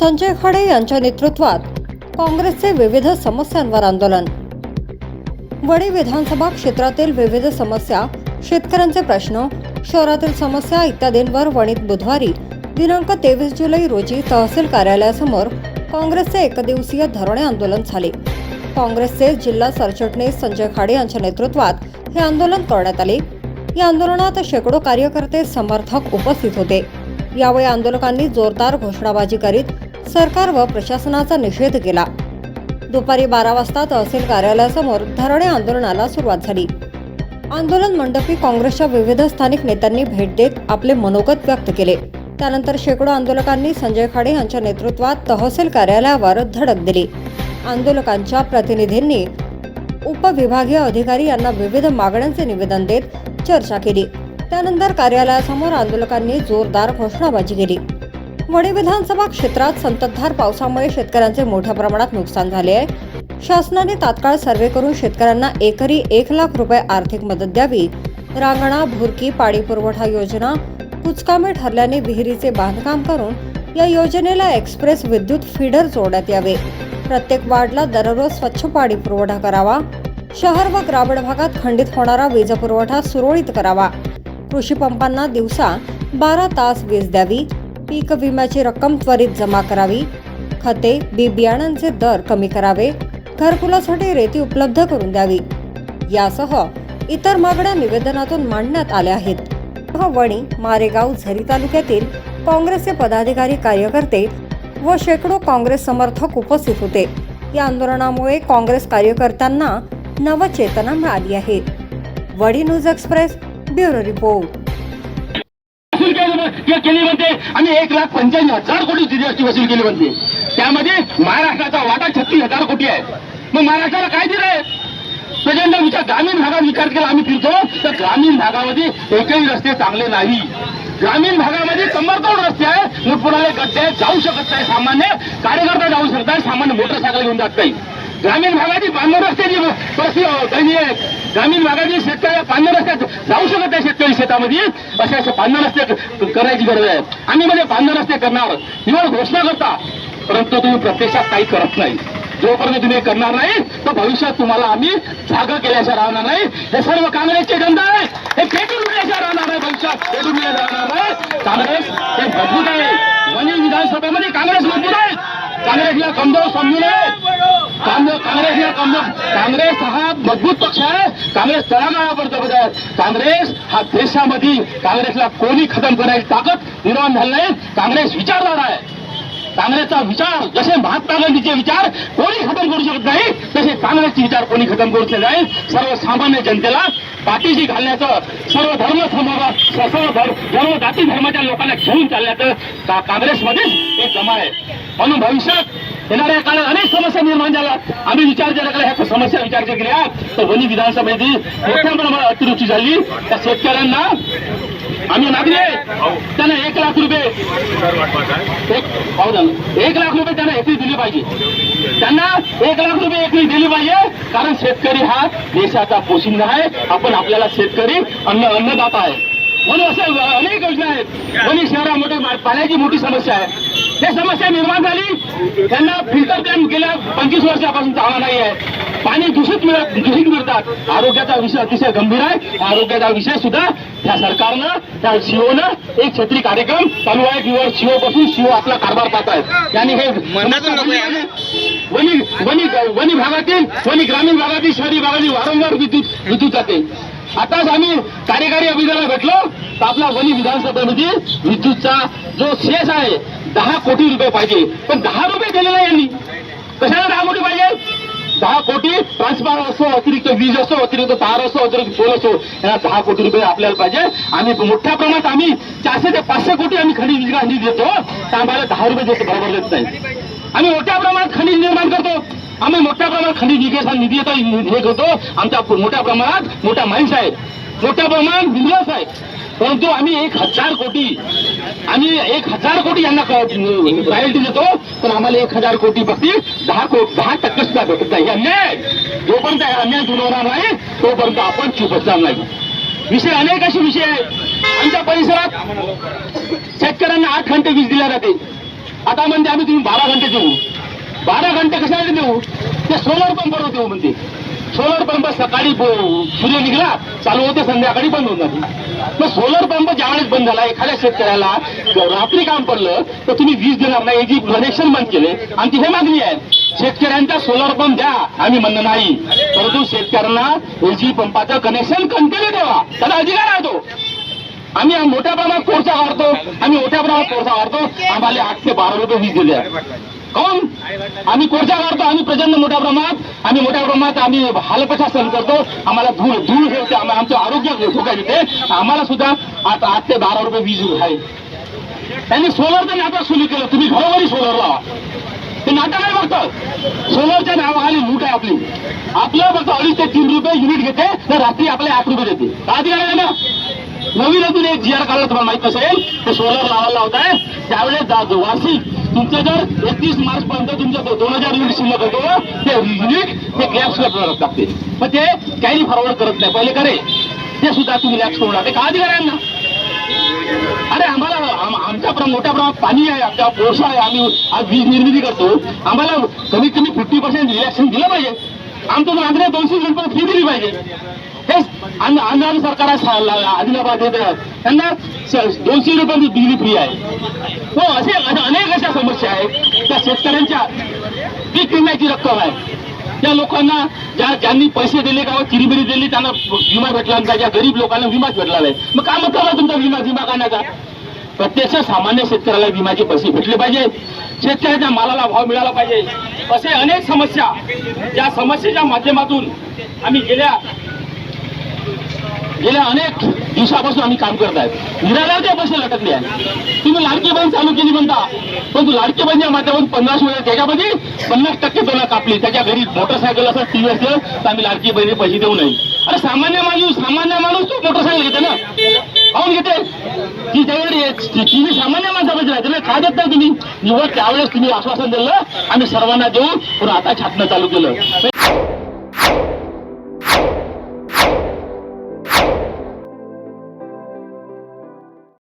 संजय खडे यांच्या नेतृत्वात काँग्रेसचे विविध समस्यांवर आंदोलन. वडी विधानसभा क्षेत्रातील विविध समस्या शेतकऱ्यांचे प्रश्न शहरातील समस्या इत्यादींवर वणीत बुधवारी दिनांक तेवीस जुलै रोजी तहसील कार्यालयासमोर काँग्रेसचे एकदिवसीय धरणे आंदोलन झाले. काँग्रेसचे जिल्हा सरचिटणीस संजय खाडे यांच्या नेतृत्वात हे आंदोलन करण्यात आले. या आंदोलनात शेकडो कार्यकर्ते समर्थक उपस्थित होते. यावेळी आंदोलकांनी जोरदार घोषणाबाजी करीत सरकार व प्रशासनाचा निषेध केला. दुपारी बारा वाजता तहसील कार्यालयासमोर धरणे आंदोलनाला सुरुवात झाली. आंदोलन मंडपी काँग्रेसच्या विविध स्थानिक नेत्यांनी भेट देत आपले मनोगत व्यक्त केले. त्यानंतर शेकडो आंदोलकांनी संजय खाडे यांच्या नेतृत्वात तहसील कार्यालयावर धडक दिली. आंदोलकांच्या प्रतिनिधींनी उपविभागीय अधिकारी यांना विविध मागण्यांचे निवेदन देत चर्चा केली. त्यानंतर कार्यालयासमोर आंदोलकांनी जोरदार घोषणाबाजी केली. वडे विधानसभा क्षेत्रात संततधार पावसामुळे शेतकऱ्यांचे मोठ्या प्रमाणात नुकसान झाले आहे. शासनाने तात्काळ सर्वे करून शेतकऱ्यांना एकरी एक लाख रुपये आर्थिक मदत द्यावी. रांगणा भुरकी पाणी पुरवठा योजना कुचकामे ठरल्याने विहिरीचे बांधकाम करून या योजनेला एक्सप्रेस विद्युत फीडर जोडण्यात यावे. प्रत्येक वार्डला दररोज स्वच्छ पाणी पुरवठा करावा. शहर व ग्रामीण भागात खंडित होणारा वीज पुरवठा सुरळीत करावा. कृषी पंपांना दिवसा बारा तास वीज द्यावी. पीक विम्याची रक्कम त्वरित जमा करावी. खते बी बियाणांचे दर कमी करावे. घरकुलासाठी रेती उपलब्ध करून द्यावी. यासह इतर मागण्या निवेदनातून मांडण्यात आल्या आहेत. वणी मारेगाव झरी तालुक्यातील काँग्रेसचे पदाधिकारी कार्यकर्ते व शेकडो काँग्रेस समर्थक उपस्थित होते. या आंदोलनामुळे काँग्रेस कार्यकर्त्यांना नवचेतना मिळाली आहे. वडी न्यूज एक्सप्रेस ब्युरो रिपोर्ट. वसूल केली म्हणते आणि एक लाख पंच्याण्णव हजार कोटी जीएसटी वसूल केली म्हणते त्यामध्ये महाराष्ट्राचा वाटा छत्तीस हजार कोटी आहे. मग महाराष्ट्राला काय दिलंय प्रचंड विचार ग्रामीण भागात विचार केला आम्ही फिरतो. तर ग्रामीण भागामध्ये एकही रस्ते चांगले नाही. ग्रामीण भागामध्ये कंबरतोड रस्ते आहे. मुठपुराले गड्डे जाऊ शकत नाही. सामान्य कार्यकर्ता जाऊ शकतात. सामान्य मोटरसायकल घेऊन जात नाही. ग्रामीण भागाची बांधव रस्त्याची परिस्थिती दयनीय आहे ग्रामीण भागातील शेतकऱ्या बांधव रस्त्यात जाऊ शकत भारतामध्ये असे असे रस्ते करायची गरज आहे. आम्ही म्हणजे बांधण रस्ते करणार. निवड घोषणा करता. परंतु तुम्ही प्रत्यक्षात काही करत नाही. जोपर्यंत तुम्ही करणार नाही तर भविष्यात तुम्हाला आम्ही जागा केल्याशिवाय राहणार नाही. हे सर्व काँग्रेसचे धंदा आहे हे पेटून मिळल्याशिवाय राहणार नाही भविष्यात. पेटून मिळायला राहणार नाही. काँग्रेस हे मजबूत आहे. म्हणजे विधानसभेमध्ये काँग्रेस मजबूत आहे. काँग्रेसला कमजोर समजू नये काँग्रेस काँग्रेसला कमजोर. काँग्रेस हा मजबूत पक्ष आहे. काँग्रेस तळागाळापर्यंत आहे. काँग्रेस हा देशामध्ये काँग्रेसला कोणी खतम करायची ताकद निर्माण झाली नाही. काँग्रेस विचारधारा आहे. काँग्रेसचा विचार जसे महात्मा गांधीचे विचार कोणी खतम करू शकत नाही तसे काँग्रेसचे विचार कोणी खतम करू शकत नाही. सर्वसामान्य जनतेला पाठीशी घालण्याचं सर्व धर्म समोर सर्व धर्म सर्व जाती धर्माच्या लोकांना घेऊन चालण्याचं का काँग्रेसमध्येच एक जमा आहे. म्हणून भविष्यात येणाऱ्या काळात अनेक समस्या निर्माण झाल्या. आम्ही विचार जर केला ह्या समस्या विचार जर केल्या. तर वनी विधानसभेची मोठ्या प्रमाणात अतिरुची झाली. त्या शेतकऱ्यांना आम्ही मागणी आहे. त्यांना एक लाख रुपये. एक लाख रुपये त्यांना एकरी दिली पाहिजे. त्यांना एक लाख रुपये एकरी दिली पाहिजे. कारण शेतकरी हा देशाचा पोशिंदा आहे. आपण आपल्याला शेतकरी अन्न अन्नदाता आहे. म्हणून अशा अनेक योजना आहेत. वणी शहरामध्ये पाण्याची मोठी समस्या आहे. ते समस्या निर्माण झाली त्यांना फिल्टर डॅम गेल्या पंचवीस वर्षापासून चांगला नाही आहे. पाणी दूषित मिळत दूषित मिळतात. आरोग्याचा विषय अतिशय गंभीर आहे. आरोग्याचा विषय सुद्धा त्या सरकारनं त्या शिओनं एक छत्री कार्यक्रम चालू आहे. किंवा शिओ पासून शिओ आपला कारभार पाहत आहेत यांनी हे वनी वनी वनी भागातील वनी ग्रामीण भागातील शहरी भागातील वारंवार विद्युत विद्युत जाते. आताच आम्ही कार्यकारी अभियानाला भेटलो. तर आपला वनी विधानसभेमध्ये विद्युतचा जो शेष आहे दहा कोटी रुपये पाहिजे. पण दहा रुपये दिले नाही यांनी. कशाला दहा कोटी पाहिजे? दहा कोटी ट्रान्सफॉर्मर असो अतिरिक्त वीज असो अतिरिक्त तार असो अतिरिक्त पोल असो यांना दहा कोटी रुपये आपल्याला पाहिजे. आणि मोठ्या प्रमाणात आम्ही चारशे ते पाचशे कोटी आम्ही खनिज वीज निधी देतो. तर आम्हाला दहा रुपये देतो बरोबर देत नाही. आम्ही मोठ्या प्रमाणात खनिज निर्माण करतो. खनिज विकास निधी येतो हे करतो. आमच्या मोठ्या प्रमाणात मोठ्या माईन्स आहेत मोठ्या प्रमाणात बिझनेस आहे परंतु आम्ही एक हजार कोटी आम्ही एक हजार कोटी यांना रॉयल्टी देतो पण आम्हाला एक हजार कोटी बघतील दहा कोटी दहा टक्के सुद्धा भेटत नाही. अन्याय. जोपर्यंत अन्याय दुरवणार नाही तोपर्यंत आपण चूप असणार नाही. विषय अनेक असे विषय आहेत. आमच्या परिसरात शेतकऱ्यांना आठ घंटे वीज दिल्या जाते. आता म्हणजे आम्ही तुम्ही बारा घंटे देऊ. घंटे देऊ ते सोलर पंपवर देऊ म्हणते. सोलर पंप सकाळी सूर्य निघला चालू होते संध्याकाळी बंद होऊन जाते. मग सोलर पंप ज्यावेळेस बंद झाला एखाद्या शेतकऱ्याला रात्री काम पडलं तर तुम्ही वीज देणार नाही जी कनेक्शन बंद केले आमची हे मागणी आहे. शेतकऱ्यांचा सोलर पंप द्या आम्ही म्हणणं नाही. परंतु शेतकऱ्यांना एलजी पंपाचं कनेक्शन कंटिन्यू ठेवा. त्याला अधिकार आहे तो. आम्ही मोठ्या प्रमाणात कोळसा वाढतो. आम्ही मोठ्या प्रमाणात कोळसा वाढतो. आम्हाला आठ ते बारा रुपये वीज दिले काऊन आम्ही कोरच्या करतो आम्ही प्रचंड मोठ्या प्रमाणात आम्ही मोठ्या प्रमाणात आम्ही हालपछा सहन करतो. आम्हाला धूळ धूळ हे होते आमचं आरोग्य धोका येते आम्हाला सुद्धा आता आठ ते बारा रुपये वीज आहे. त्यांनी सोलरचं नाटक सुरू केलं. तुम्ही घरोघरी सोलर लावा. ते नाटक आहे फक्त सोलरच्या नावाखाली लूट आहे आपली. आपलं फक्त अडीच ते तीन रुपये युनिट घेते तर रात्री आपल्याला आठ रुपये देते. का अधिकार आहे ना नवीन अजून एक जी आर काढला तुम्हाला माहीत नसेल ते सोलर लावायला होत आहे त्यावेळेस वार्षिक तुमचं जर एकतीस मार्च पर्यंत तुमचं दोन हजार युनिट शिल्लक होतो ते युनिट ते गॅप गॅस लागते. मग ते कॅरी फॉरवर्ड करत नाही. पहिले करे. ते सुद्धा तुम्ही लॅक्स करून लागते का अधिकाऱ्यांना? अरे आम्हाला आमच्या मोठ्या प्रमाणात पाणी आहे आमच्या कोळसा आहे. आम्ही आज वीज निर्मिती करतो. आम्हाला कमीत कमी फिफ्टी पर्सेंट रिलॅक्शन दिलं पाहिजे. आमचं आंध्र दोनशे रुपये फी दिली पाहिजे. हेच आंध्र सरकार आदिलाबाद येत त्यांना दोनशे रुपये बिजली फ्री आहे. हो असे अशा अनेक अशा समस्या आहेत त्या शेतकऱ्यांच्या पीक विम्याची रक्कम आहे. त्या लोकांना ज्या ज्यांनी पैसे दिले का चिरीबिरी दिली त्यांना विमा भेटला नाही ज्या गरीब लोकांना विमाच भेटला नाही. मग काय मतलब तुमचा विमा विमा काढण्याचा. प्रत्यक्ष सामान्य शेतकऱ्याला विम्याचे पैसे भेटले पाहिजे. शेतकऱ्याच्या मालाला भाव मिळाला पाहिजे. असे अनेक समस्या ज्या समस्येच्या माध्यमातून आम्ही गेल्या गेल्या अनेक दिवसापासून आम्ही काम करत आहेत. त्या पैसे लटकले आहेत तुम्ही लाडकी बहीण चालू केली म्हणता परंतु लाडकी बहीणच्या माध्यमातून पन्नास वेळा त्याच्यामध्ये पन्नास टक्के तुला कापली. त्याच्या घरी मोटरसायकल असं टी व्ही असलं तर आम्ही लाडकी बहिणी पैसे देऊ नये अरे सामान्य माणूस सामान्य माणूस तो मोटरसायकल घेते ना. काऊन घेते? की त्यावेळी टी सामान्य माणसापासून राहते ना. काय देत नाही तुम्ही? निवड त्यावेळेस तुम्ही आश्वासन दिलं आम्ही सर्वांना देऊ पण आता छाटणं चालू केलं.